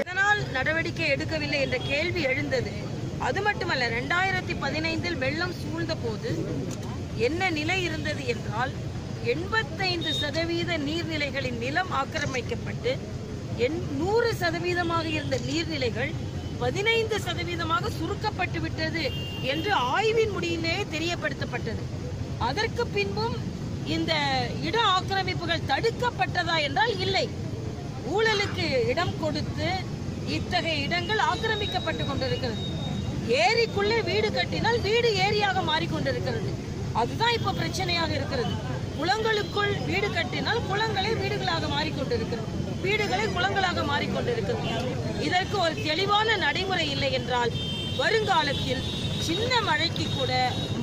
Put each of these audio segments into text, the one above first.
இதனால் நடவடிக்கை எடுக்கவில்லை என்ற கேள்வி எழுந்தது. அது மட்டுமல்ல ரெண்டாயிரத்தி பதினைந்தில் வெள்ளம் சூழ்ந்த போது என்ன நிலை இருந்தது என்றால் எண்பத்தைந்து சதவீத நீர்நிலைகளின் நிலம் ஆக்கிரமிக்கப்பட்டு எண் நூறு சதவீதமாக இருந்த நீர்நிலைகள் பதினைந்து சதவீதமாக சுருக்கப்பட்டு விட்டது என்று ஆய்வின் முடிவிலே தெரியப்படுத்தப்பட்டது. அதற்கு பின்பும் இந்த இட ஆக்கிரமிப்புகள் தடுக்கப்பட்டதா என்றால் இல்லை. ஊழலுக்கு இடம் கொடுத்து இத்தகைய இடங்கள் ஆக்கிரமிக்கப்பட்டு கொண்டிருக்கிறது. ஏரிக்குள்ளே வீடு கட்டினால் வீடு ஏரியாக மாறிக்கொண்டிருக்கிறது. அதுதான் இப்ப பிரச்சனையாக இருக்கிறது. குளங்களுக்குள் வீடு கட்டினால் குளங்களே வீடுகளாக மாறிக்கொண்டிருக்கிறது. வீடுகளை குளங்களாக மாறிக்கொண்டிருக்கிறது. இதற்கு ஒரு தெளிவான நடைமுறை இல்லை என்றால் வருங்காலத்தில் சின்ன மழைக்கு கூட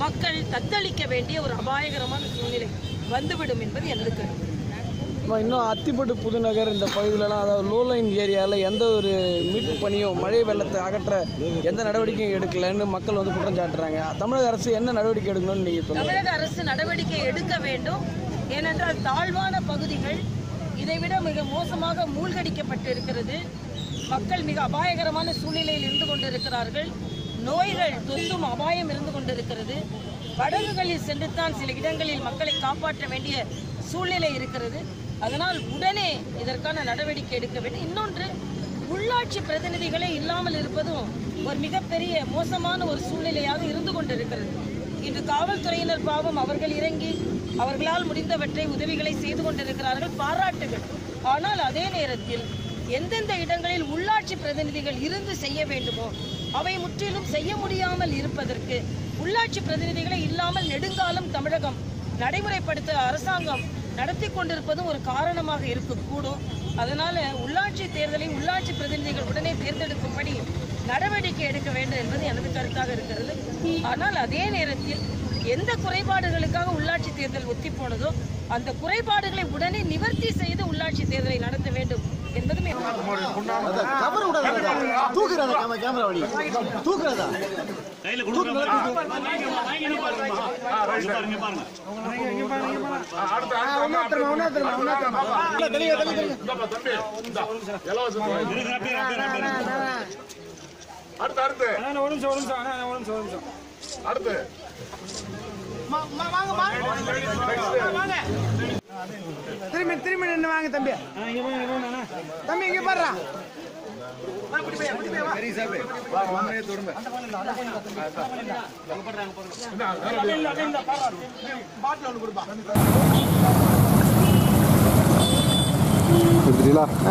மக்கள் தத்தளிக்க வேண்டிய ஒரு அபாயகரமான சூழ்நிலை வந்துவிடும் என்பது எனது கருத்து. இன்னும் அத்திப்பட்டு புதுநகர் இந்த பகுதியிலலாம் அதாவது லோ லைன் ஏரியாவில் எந்த ஒரு மீட்பு பணியும் மழை வெள்ளத்தை அகற்ற எந்த நடவடிக்கையும் எடுக்கலைன்னு மக்கள் வந்து குற்றம் சாட்டுறாங்க. தமிழக அரசு என்ன நடவடிக்கை எடுக்கணும்னு நீங்கள் தமிழக அரசு நடவடிக்கை எடுக்க வேண்டும். ஏனென்றால் தாழ்வான பகுதிகள் இதைவிட மிக மோசமாக மூழ்கடிக்கப்பட்டு இருக்கிறது மக்கள் மிக அபாயகரமான சூழ்நிலையில் இருந்து கொண்டிருக்கிறார்கள். நோய்கள் தொற்றும் அபாயம் இருந்து கொண்டிருக்கிறது. படகுகளில் சென்றுத்தான் சில இடங்களில் மக்களை காப்பாற்ற வேண்டிய சூழ்நிலை இருக்கிறது. அதனால் உடனே இதற்கான நடவடிக்கை எடுக்க வேண்டும். இன்னொன்று உள்ளாட்சி பிரதிநிதிகளே இல்லாமல் இருப்பதும் ஒரு மிகப்பெரிய மோசமான ஒரு சூழ்நிலையாக இருந்து கொண்டிருக்கிறது. இன்று காவல்துறையினர் பாவம் அவர்கள் இறங்கி அவர்களால் முடிந்தவற்றை உதவிகளை செய்து கொண்டிருக்கிறார்கள் பாராட்டுகள். ஆனால் அதே நேரத்தில் எந்தெந்த இடங்களில் உள்ளாட்சி பிரதிநிதிகள் இருந்து செய்ய வேண்டுமோ அவை முற்றிலும் செய்ய முடியாமல் இருப்பதற்கு உள்ளாட்சி பிரதிநிதிகளை இல்லாமல் நெடுங்காலம் தமிழகம் நடைமுறைப்படுத்த அரசாங்கம் நடத்தி கொண்டிருப்பதும் ஒரு காரணமாக இருக்கக்கூடும். அதனால உள்ளாட்சி தேர்தலை உள்ளாட்சி பிரதிநிதிகள் உடனே தேர்ந்தெடுக்கும்படி நடவடிக்கை எடுக்க வேண்டும் என்பது எனது கருத்தாக இருக்கிறது. ஆனால் அதே நேரத்தில் எந்த குறைபாடுகளுக்காக உள்ளாட்சி தேர்தல் ஒத்தி போனதோ அந்த குறைபாடுகளை உடனே நிவர்த்தி செய்து உள்ளாட்சி தேர்தலை நடத்த கவர விடாத தூக்குறதா கேமரா கேமரா வழி. தூக்குறதா. அடுத்து அடுத்து அடுத்து திரும்பி திரும்பி நின்று வாங்க தம்பி. தம்பி இங்க பாடுறா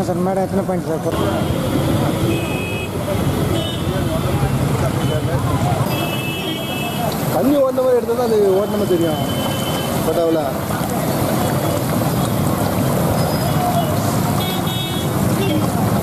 சார் மேடம் எத்தனை பாயிண்ட் சார்? தண்ணி ஓடின மாதிரி எடுத்தா தான் அது ஓட்டணும் தெரியும். பட் அவ்வளோ